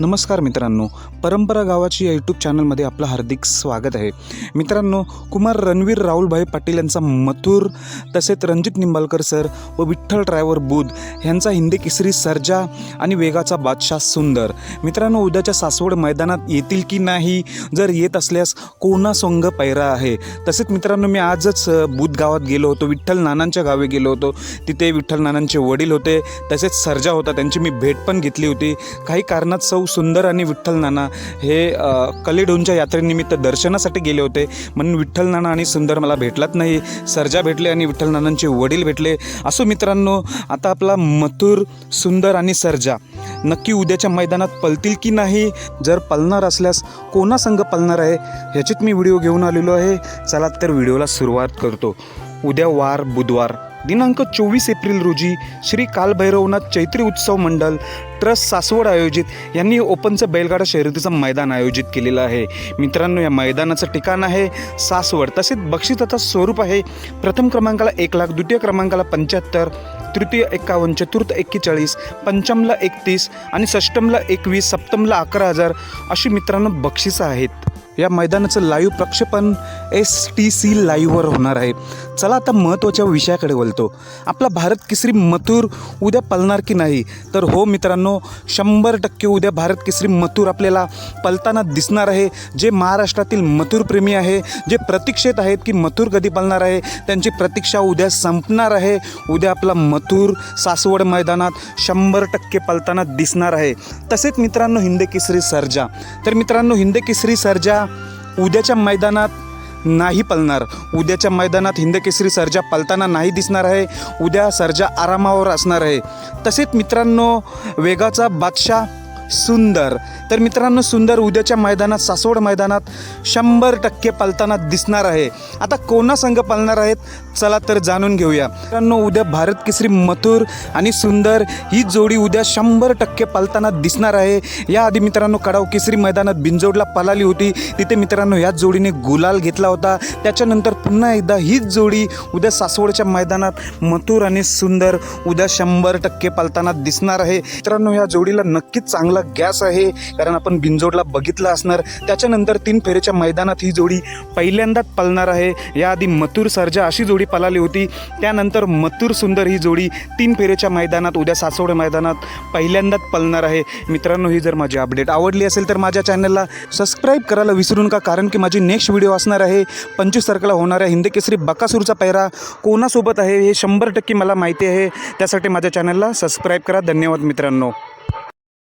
नमस्कार मित्रांनो परंपरा गावाची या यूट्यूब चॅनलमध्ये आपलं हार्दिक स्वागत आहे. मित्रांनो कुमार रणवीर राहुलभाई पाटील यांचा मथुर तसेच रणजित निंबाळकर सर व विठ्ठल ड्रायव्हर बुध यांचा हिंदी केसरी सर्जा आणि वेगाचा बादशाह सुंदर. मित्रांनो उद्याच्या सासवड मैदानात येतील की नाही जर येत असल्यास कोणा सोंग पैरा आहे? तसेच मित्रांनो मी आजच बुध गावात गेलो होतो विठ्ठल नानांच्या गावी गेलो होतो. तिथे विठ्ठल नानांचे वडील होते तसेच सर्जा होता त्यांची मी भेट पण घेतली होती. काही कारणात सौ सुंदर आणि विठ्ठल नाना हे अ, कलेडोनच्या यात्रेनिमित्त दर्शनासाठी गेले होते. म्हणून विठ्ठल नाना आणि सुंदर मला भेटलात नाही. सर्जा भेटले आणि विठ्ठल नानांचे वडील भेटले. असो मित्रांनो आता आपला मथुर सुंदर आणि सर्जा नक्की उद्याच्या मैदानात पलतील की नाही? जर पलणार असल्यास कोणा संघ पलणार आहे? ह्याचीच मी व्हिडिओ घेऊन आलेलो आहे. चला तर व्हिडिओला सुरुवात करतो. उद्या वार बुधवार. दिनांक चोवीस एप्रिल रोजी श्री कालभैरवनाथ चैत्री उत्सव मंडळ ट्रस्ट सासवड आयोजित यांनी ओपनचं बैलगाडा शर्यतीचं मैदान आयोजित केलेलं आहे. मित्रांनो या मैदानाचं ठिकाण आहे सासवड. तसेच बक्षिसाचं स्वरूप आहे प्रथम क्रमांकाला एक लाख द्वितीय क्रमांकाला पंच्याहत्तर तृतीय एकावन्न चतुर्थ एक्केचाळीस पंचमला एकतीस आणि षष्टमला एकवीस सप्तमला अकरा हजार अशी मित्रांनो बक्षिसं आहेत. या मैदानाचं लाईव्ह प्रक्षेपण एस टी सी लाईव्हवर होणार आहे. चला आता महत्त्वाच्या विषयाकडे वळतो. आपला भारत केसरी मथुर उद्या पलणार की नाही? तर हो मित्रांनो शंभर टक्के उद्या भारत केसरी मथुर आपल्याला पलताना दिसणार आहे. जे महाराष्ट्रातील मथुरप्रेमी आहे जे प्रतीक्षेत आहेत की मथुर कधी पलणार आहे त्यांची प्रतीक्षा उद्या संपणार आहे. उद्या आपला मथुर सासवड मैदानात शंभर टक्के पलताना दिसणार आहे. तसेच मित्रांनो हिंद केसरी सर्जा. तर मित्रांनो हिंद केसरी सर्जा उद्याच्या मैदानात नाही पलणार उद्याच्या मैदानात हिंदकेसरी सर्जा पलताना नाही दिसणार आहे. उद्या सर्जा आरामावर असणार आहे. तसेच मित्रांनो वेगाचा बादशाह सुंदर. तर मित्रांनो सुंदर उद्याच्या मैदानात सासवड मैदानात शंभर टक्के पालताना दिसणार आहे. आता कोणासंघ पालणार आहेत चला तर जाणून घेऊया. मित्रांनो उद्या भारत केसरी मथुर आणि सुंदर ही जोडी उद्या शंभर टक्के पालताना दिसणार आहे. याआधी मित्रांनो कडाव केसरी मैदानात बिंजोडला पलाली होती. तिथे मित्रांनो याच जोडीने गुलाल घेतला होता. त्याच्यानंतर पुन्हा एकदा हीच जोडी उद्या सासवडच्या मैदानात मथुर आणि सुंदर उद्या शंभर टक्के पालताना दिसणार आहे. मित्रांनो या जोडीला नक्कीच चांगला गॅस आहे कारण आपण बिंजोडला बघितलं असणार. त्याच्यानंतर तीन फेरीच्या मैदानात ही जोडी पहिल्यांदाच पलणार आहे. याआधी मथुर सर्जा अशी जोडी पलाली होती. त्यानंतर मथुर सुंदर ही जोडी तीन फेरीच्या मैदानात उद्या सासवड मैदानात पहिल्यांदाच पलणार आहे. मित्रांनो ही जर माझी अपडेट आवडली असेल तर माझ्या चॅनलला सबस्क्राईब करायला विसरू नका कारण की माझी नेक्स्ट व्हिडिओ असणार आहे. पंचवीस तारखेला होणाऱ्या हिंदी केसरी बकासूरचा पैरा कोणासोबत आहे हे शंभर टक्के मला माहिती आहे. त्यासाठी माझ्या चॅनलला सबस्क्राईब करा. धन्यवाद मित्रांनो.